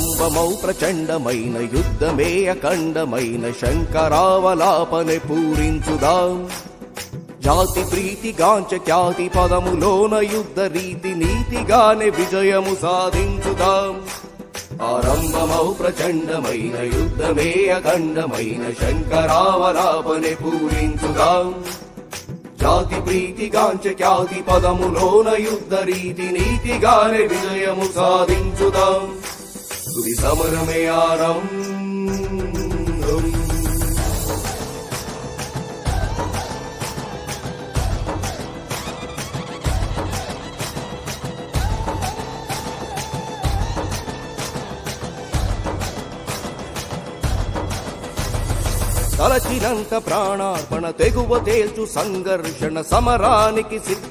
స్తంభమౌ ప్రచండమైన యుద్ధమే అఖండమైన శంకరావలాపనే పూరించుదాం. జాతి ప్రీతి గాంచ ఖ్యాతి పదములోన యుద్ధ రీతి నీతిగానే విజయము సాధించుదాం. ఆరంభమౌ ప్రచండమైన యుద్ధమే అఖండమైన శంకరావలాపనే పూరించుదాం. జాతి ప్రీతి గాంచ ఖ్యాతి పదములోన యుద్ధ రీతి నీతిగానే విజయము సాధించుదాం. గురి సమరమే ఆరంభం తలచినంత ప్రాణార్పణ తెగువ తేల్చు సంఘర్షణ సమరానికి సిద్ధ